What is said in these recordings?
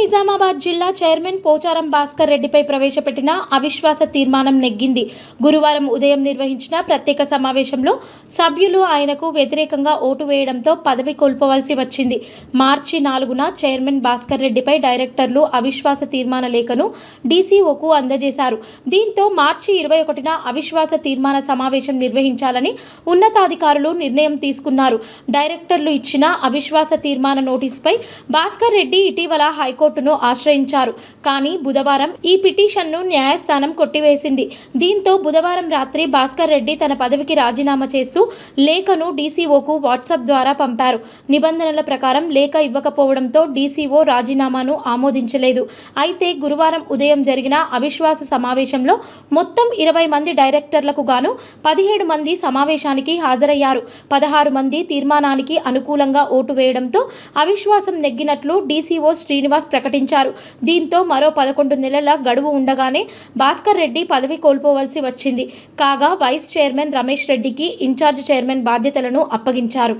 నిజామాబాద్ జిల్లా చైర్మన్ పోచారం భాస్కర్ రెడ్డిపై ప్రవేశపెట్టిన అవిశ్వాస తీర్మానం నెగ్గింది. గురువారం ఉదయం నిర్వహించిన ప్రత్యేక సమావేశంలో సభ్యులు ఆయనకు వ్యతిరేకంగా ఓటు వేయడంతో పదవి కోల్పోవలసి వచ్చింది. మార్చి నాలుగున చైర్మన్ భాస్కర్ రెడ్డిపై డైరెక్టర్లు అవిశ్వాస తీర్మాన లేఖను డీసీఓకు అందజేశారు. దీంతో మార్చి ఇరవై ఒకటిన అవిశ్వాస తీర్మాన సమావేశం నిర్వహించాలని ఉన్నతాధికారులు నిర్ణయం తీసుకున్నారు. డైరెక్టర్లు ఇచ్చిన అవిశ్వాస తీర్మాన నోటీసుపై భాస్కర్ రెడ్డి ఇటీవల హైకోర్టు హైకోర్టును ఆశ్రయించారు. కానీ బుధవారం ఈ పిటిషన్ను న్యాయస్థానం కొట్టివేసింది. దీంతో బుధవారం రాత్రి భాస్కర్ రెడ్డి తన పదవికి రాజీనామా చేస్తూ లేఖను డీసీఓకు వాట్సాప్ ద్వారా పంపారు. నిబంధనల ప్రకారం లేఖ ఇవ్వకపోవడంతో డీసీఓ రాజీనామాను ఆమోదించలేదు. అయితే గురువారం ఉదయం జరిగిన అవిశ్వాస సమావేశంలో మొత్తం ఇరవై మంది డైరెక్టర్లకు గాను పదిహేడు మంది సమావేశానికి హాజరయ్యారు. పదహారు మంది తీర్మానానికి అనుకూలంగా ఓటు వేయడంతో అవిశ్వాసం నెగ్గినట్లు డీసీఓ శ్రీనివాస్ ప్రకటించారు. దీంతో మరో పదకొండు నెలల గడువు ఉండగానే భాస్కర్ రెడ్డి పదవి కోల్పోవలసి వచ్చింది. కాగా వైస్ చైర్మన్ రమేష్ రెడ్డికి ఇన్ఛార్జ్ చైర్మన్ బాధ్యతలను అప్పగించారు.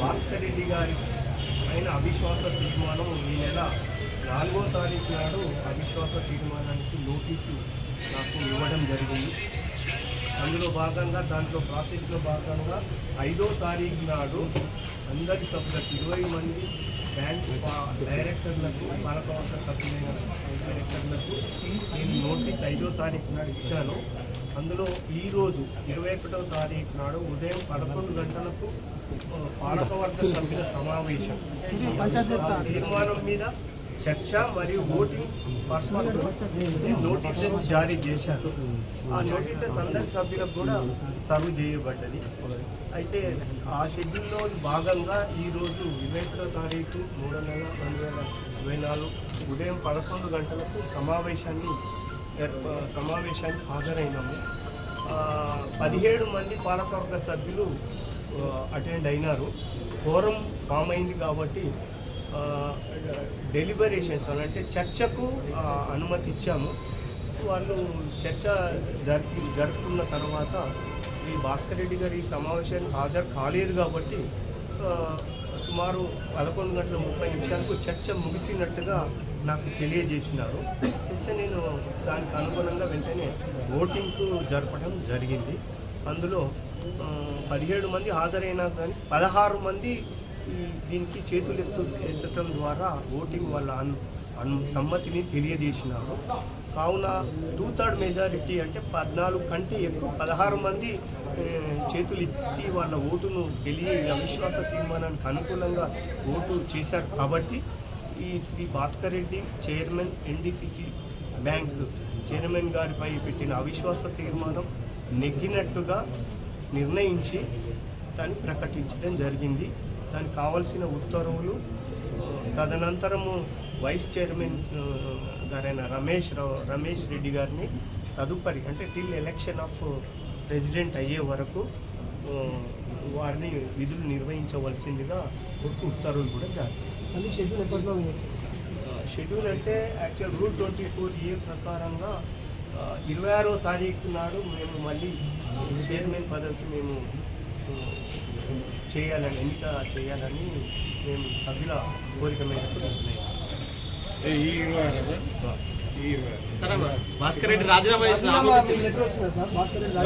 భాస్కర్ రెడ్డి గారి పైన అవిశ్వాస తీర్మానం ఈ నెల నాలుగో తారీఖు నాడు అవిశ్వాస తీర్మానానికి నోటీసు నాకు ఇవ్వడం జరిగింది. అందులో భాగంగా దాంట్లో ప్రాసెస్లో భాగంగా ఐదో తారీఖు నాడు అందరి సభ్యులకు ఇరవై మంది బ్యాంక్ డైరెక్టర్లకు పాలకవర్గ సభ్యులైన డైరెక్టర్లకు నేను నోటీస్ ఐదో తారీఖు నాడు ఇచ్చాను. అందులో ఈరోజు ఇరవై ఒకటో తారీఖు నాడు ఉదయం పదకొండు గంటలకు పాలకవర్గ సభ్యుల సమావేశం. తీర్మానం మీద చర్చ మరియు ఓటింగ్ పర్పస్ నోటీసెస్ జారీ చేశారు. ఆ నోటీసెస్ అందరి సభ్యులకు కూడా సర్వ్ చేయబడ్డది. అయితే ఆ షెడ్యూల్లో భాగంగా ఈరోజు ఇరవై తారీఖు మూడో నెల రెండు వేల ఇరవై నాలుగు ఉదయం పదకొండు గంటలకు సమావేశాన్ని సమావేశానికి హాజరైనాము. పదిహేడు మంది పాలకవర్గ సభ్యులు అటెండ్ అయినారు. ఫోరం ఫామ్ అయింది కాబట్టి డెలిబరేషన్స్ అంటే చర్చకు అనుమతి ఇచ్చాము. వాళ్ళు చర్చ జరిపి జరుపుకున్న తర్వాత శ్రీ భాస్కర్ రెడ్డి గారి ఈ సమావేశానికి హాజరు కాలేదు కాబట్టి సుమారు పదకొండు గంటల ముప్పై నిమిషాలకు చర్చ ముగిసినట్టుగా నాకు తెలియజేసినారు. చేస్తే నేను దానికి అనుగుణంగా వెంటనే ఓటింగ్కు జరపడం జరిగింది. అందులో పదిహేడు మంది హాజరైనా కానీ పదహారు మంది ఈ దీనికి చేతులు ఎత్తు ఎత్తడం ద్వారా ఓటింగ్ వాళ్ళ అను సమ్మతిని తెలియజేసినారు. కావున టూ థర్డ్ మెజారిటీ అంటే పద్నాలుగు కంటే ఎక్కువ పదహారు మంది చేతులు ఇచ్చి వాళ్ళ ఓటును తెలియ అవిశ్వాస తీర్మానానికి అనుకూలంగా ఓటు చేశారు కాబట్టి ఈ Shri Bhaskar Reddy chairman NDCC bank chairman గారిపై పెట్టిన అవిశ్వాస తీర్మానం నెగ్గినట్టుగా నిర్ణయించి దాన్ని ప్రకటించడం జరిగింది. దానికి కావలసిన ఉత్తర్వులు తదనంతరము వైస్ చైర్మన్ గారైన రమేష్ రమేష్ రెడ్డి గారిని తదుపరి అంటే టిల్ ఎలక్షన్ ఆఫ్ ప్రెసిడెంట్ అయ్యే వరకు వారిని విధులు నిర్వహించవలసిందిగా కొరకు ఉత్తర్వులు కూడా జారీ చేస్తారు షెడ్యూల్ ఎప్పటిలో షెడ్యూల్ అంటే actual rule twenty four A ప్రకారంగా ఇరవై ఆరో తారీఖు నాడు మేము మళ్ళీ చైర్మన్ పదవికి మేము చేయాలని ఎన్నిక చేయాలని మేము సభ్యుల కోరిక మేరకు భాస్కర్ రెడ్డి రాజీనామా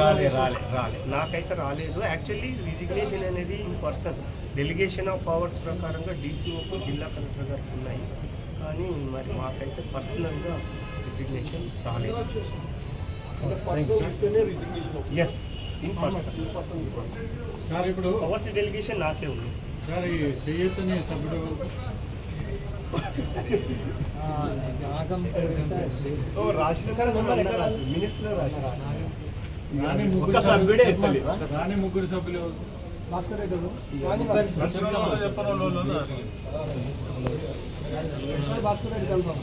రాలే రాజీనామా రాలే రాలే నాకైతే రాలేదు. యాక్చువల్లీ రిజిగ్నేషన్ అనేది in person delegation of powers ప్రకారంగా డీసీఓకు జిల్లా కలెక్టర్ గారికి ఉన్నాయి. కానీ మరి మాకైతే పర్సనల్గా రిజిగ్నేషన్ రాలేదు. అంటే ఇన్ పర్సన్ సార్ ఇప్పుడు పవర్స్ డెలిగేషన్ నాకే ఉంది. సార్ ఈ చెయ్యొద్దని సభ్యుడు ఓ, రాసిన మినిట్స్లో రాసిన ముగ్గురు సభ్యుడే సభ్యులు భాస్కర్ రెడ్డి భాస్కర్ రెడ్డి కన్ఫర్మ్